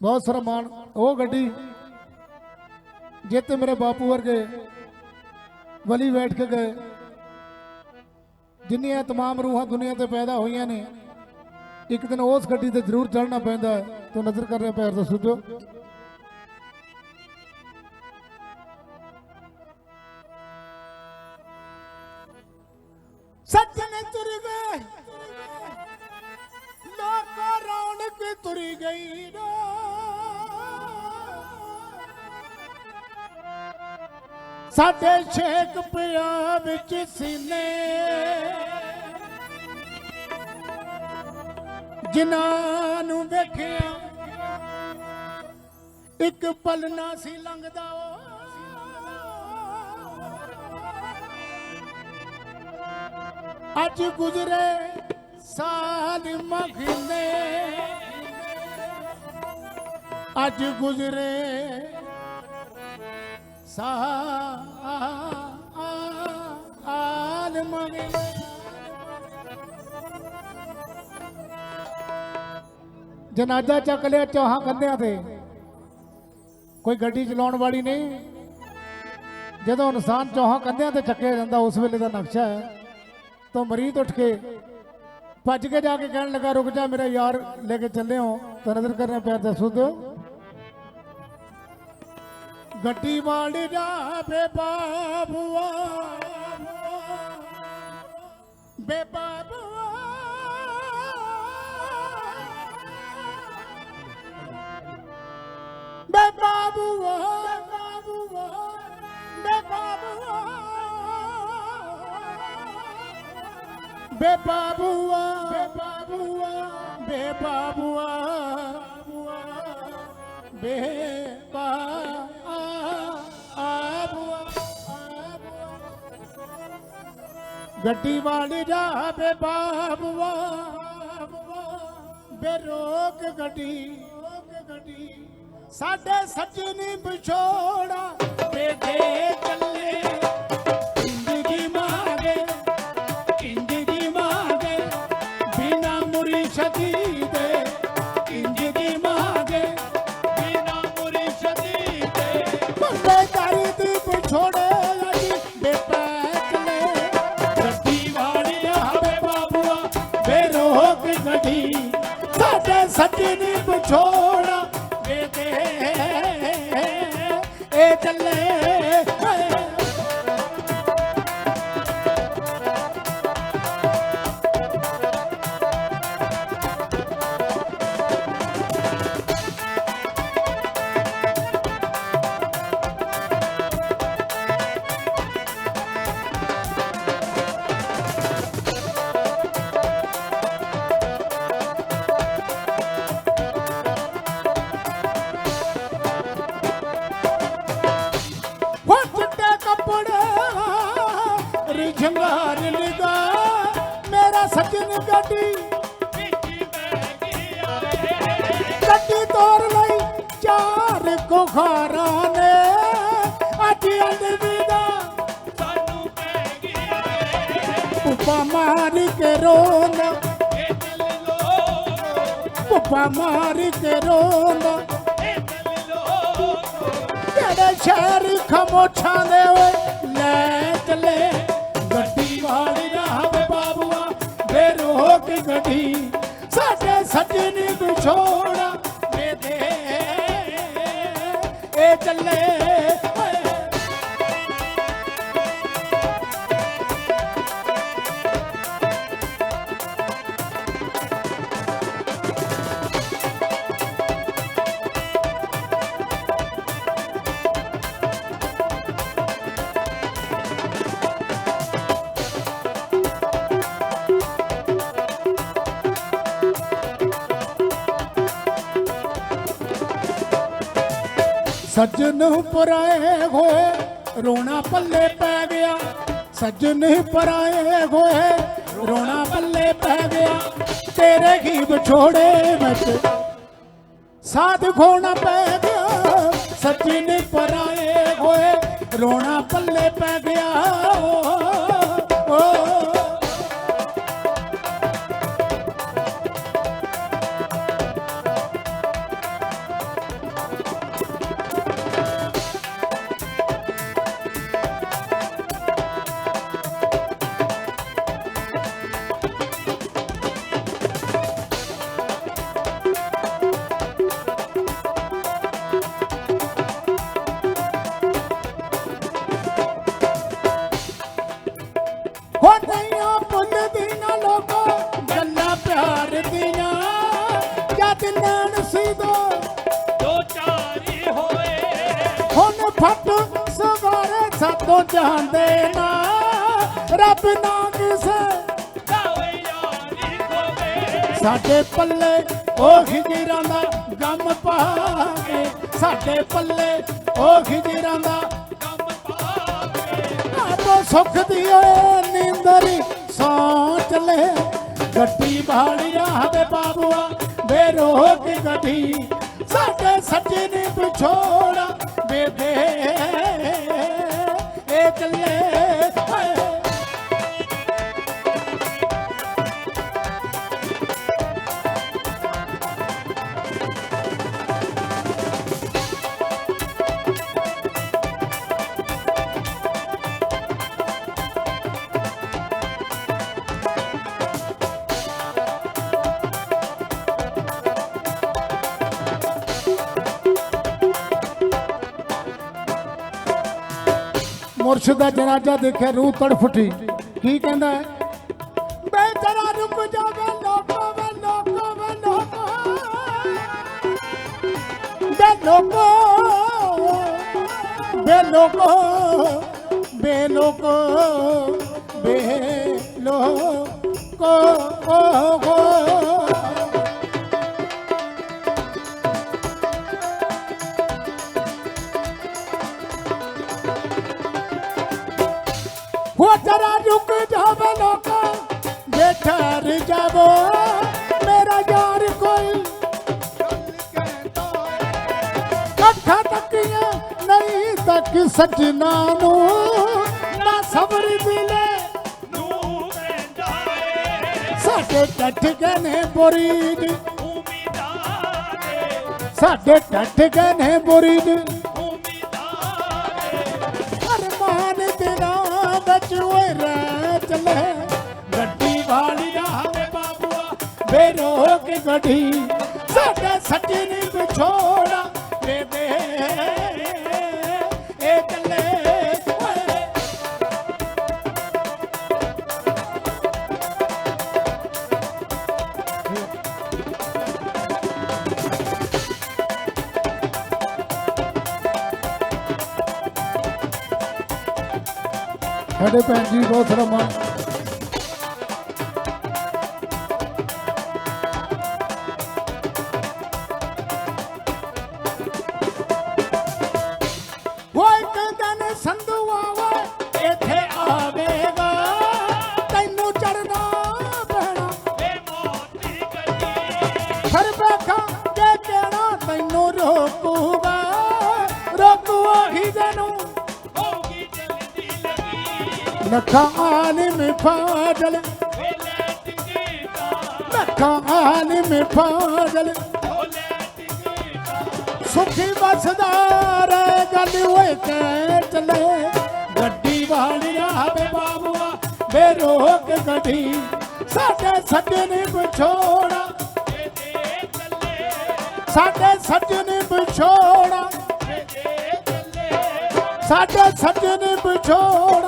ਬਹੁਤ ਸਾਰਾ ਮਾਣ ਉਹ ਗੱਡੀ ਜਿੱਤੇ ਮੇਰੇ ਬਾਪੂ ਵਰਗੇ ਵਲੀ ਬੈਠ ਕੇ ਗਏ ਜਿੰਨੀਆਂ तमाम ਰੂਹਾਂ ਦੁਨੀਆ ਤੇ ਪੈਦਾ ਹੋਈਆਂ ਨੇ ਇੱਕ ਦਿਨ ਉਸ ਗੱਡੀ ਤੇ ਜ਼ਰੂਰ ਚੜ੍ਹਨਾ ਪੈਂਦਾ ਹੈ ਤੋ ਨਜ਼ਰ ਕਰ ਰਿਹਾ ਪੈਰ ਦਾ ਸੁਝੋ ਸੱਜਣ ਤੁਰ ਗਏ ਲੋਕੋ ਰੌਣਕ ਤੁਰ ਗਈ ਨਾ ਸਾਡੇ ਛੇਕ ਪਿਆ ਵਿੱਚ ਸੀਨੇ। ਜਿਨ੍ਹਾਂ ਨੂੰ ਵੇਖਿਆ, ਇੱਕ ਪਲ ਨਾ ਸੀ ਲੰਘਦਾ ਅੱਜ ਗੁਜ਼ਰੇ ਸਾਲ ਮਹੀਨੇ। ਅੱਜ ਗੁਜ਼ਰੇ ਸਾਲ ਮਹੀਨੇ ਜਨਾਜ਼ਾ ਚੱਕ ਲਿਆ ਚੌਹਾਂ ਕੰਧਿਆਂ ਤੇ। ਕੋਈ ਗੱਡੀ ਚਲਾਉਣ ਵਾਲੀ ਨਹੀਂ। ਜਦੋਂ ਇਨਸਾਨ ਚੌਹਾਂ ਕੰਧਿਆਂ ਤੇ ਚੱਕਿਆ ਜਾਂਦਾ, ਉਸ ਵੇਲੇ ਦਾ ਨਕਸ਼ਾ ਹੈ। ਤਾਂ ਮਰੀਦ ਉੱਠ ਕੇ ਭੱਜ ਕੇ ਜਾ ਕੇ ਕਹਿਣ ਲੱਗਾ, ਰੁਕ ਜਾ ਮੇਰਾ ਯਾਰ, ਲੈ ਕੇ ਚੱਲੇ ਹੋ। ਤਾਂ ਨਜ਼ਰ ਕਰਨਾ ਪਿਆ ਦੱਸੋ ਦਿਓ। ਗੱਡੀ ਵਾਲੀ ਜਾ ਬੇ ਬਾਬੂਆ। ਬੇ ਬਾਬੂਆ। ਬੇ ਬਾਬੂਆ। ਬੇ ਬਾਬੂਆ। ਬੇ ਬਾਬੂਆ। ਬੇ ਬਾਬੂਆ। ਬੇ ਬਾਬੂਆ। ਬੇ ਗੱਡੀ ਵਾਲੀ ਜਾਵੇ ਬਾਬੂਆ ਬੇਰੋਕ ਗੱਡੀ ਸਾਡੇ ਸੱਜਣੀ ਵਿਛੋੜਾ ਤੇ ਦੇਖ ਸੱਜਣੀ ਪਿਛੋੜ ਗੱਡੀ। ਗੱਡੀ ਤੋਰ ਲਈ ਚਾਰ ਕੁਖਾਰਾਂ ਨੇ। ਅੱਜ ਅਲਵਿਦਾ ਸਾਨੂੰ ਪੈ ਗਿਆ ਪੁੱਪਾ ਮਾਰ ਕੇ ਰੋਣਾ ਪੁੱਪਾ ਮਾਰ ਕੇ ਰੋਣਾ ਇਹ ਸ਼ਹਿਰ ਖਮੋਛਾਂ ਦੇ ਓਏ ਲੈ ਸੱਜਣ ਪਰਾਏ ਹੋਏ ਰੋਣਾ ਪੱਲੇ ਪੈ ਗਿਆ। ਸੱਜਣ ਪਰਾਏ ਹੋਏ ਰੋਣਾ ਪੱਲੇ ਪੈ ਗਿਆ। ਤੇਰੇ ਹੀ ਵਿਛੋੜੇ ਵਿੱਚ ਸਾਧ ਖੋਣਾ ਪੈ ਗਿਆ। ਸੱਜਣ ਪਰਾਏ ਹੋਏ ਰੋਣਾ ਪੱਲੇ ਪੈ ਗਿਆ। ਓ, ਸਵਾਰੇ ਜਾਂਦੇ ਨਾ, ਰੱਬ ਨਾ ਕਿਸੇ। ਲਾਵੇ ਯਾਰੀ ਖੋਵੇ ਸਾਡੇ ਪੱਲੇ ਉਹ ਖਿਜਰਾਂ ਦਾ ਗਮ ਪਾ ਕੇ ਸਾਡੇ ਪੱਲੇ ਉਹ ਖਿਜਰਾਂ ਦਾ ਕੰਮ ਪਾਵੇ। ਆਪੋ ਸੁਖ ਦੀ ਓਏ ਨੀਂਦਰੀ ਸੌ ਚਲੇ ਗੱਡੀ ਬਾੜੀ ਰਾਹ ਦੇ ਬਾਬੂਆ ਬੇਰੋਕ ਗੱਡੀ। ਸਾਡੇ ਸੱਜੇ ਨੇ ਪਿਛੋੜਾ ਬੇਦੇ चलिए ਮੁਰਸ਼ਿਦ ਦਾ ਜਨਾਜ਼ਾ ਦੇਖਿਆ, ਰੂਹ ਤੜਫ ਉੱਠੀ। ਕੀ ਕਹਿੰਦਾ ਹੈ? ਬੇ ਜਰਾ ਰੁਕ ਜਾ ਵੇ ਲੋਕੋ ਵੇ ਲੋਕੋ ਵੇ ਲੋਕੋ ਬੇ ਲੋਕੋ ਬੇ ਲੋਕੋ ਬੇ ਲੋਕੋ ਬੇ ਲੋਕੋ ਹੋ ਜਰਾ ਰੁਕ ਜਾਵੇ ਲੋਕੋ ਜੇ ਠਹਿਰ ਜਾਵੋ ਮੇਰਾ ਯਾਰ ਕੋਈ। ਕੱਠਾ ਤੱਕੀਆਂ ਨਹੀਂ ਤੱਕ ਸੱਜਣਾ ਨੂੰ ਨਾ ਸਬਰ ਦਿਲੇ ਨੂੰ ਰਹਿੰਦਾ ਏ ਸਾਡੇ ਟੱਠ ਗਏ ਨੇ ਬੁਰੀਦ। ਸਾਡੇ ਟੱਠ ਗਏ ਨੇ ਬੁਰੀਦ। ਦਿਨਾਂ ਰਹਿ ਚੱਲੇ ਗੱਡੀ ਵਾਲੀ ਰਾਹ ਦੇ ਬਾਬੂਆ ਬੇਰੋਕ ਗੱਡੀ ਸਾਡੇ ਸੱਜੇ ਨੇ ਵਿਛੋੜਾ ਸਾਡੇ ਭੈਣ ਜੀ ਬਹੁਤ ਸਾਰਾ ਲੱਗੀ ਲੱਖਾਂ ਆਲਮ ਫਾਜ਼ਲ ਸੁਖੀ ਬਸਦਾ ਰਹਿ ਗੱਲ ਓਏ ਕਹਿ ਗੱਡੀ ਵਾਲੀ ਆਵੇ ਬਾਬੂਆ ਬੇਰੋਕ ਗੱਡੀ ਸਾਡੇ ਸੱਜਣ ਵਿਛੋੜਾ ਵੇ ਦੇ ਚੱਲੇ ਵਿਛੋੜਾ ਵੇ ਦੇ ਚੱਲੇ ਵਿਛੋੜਾ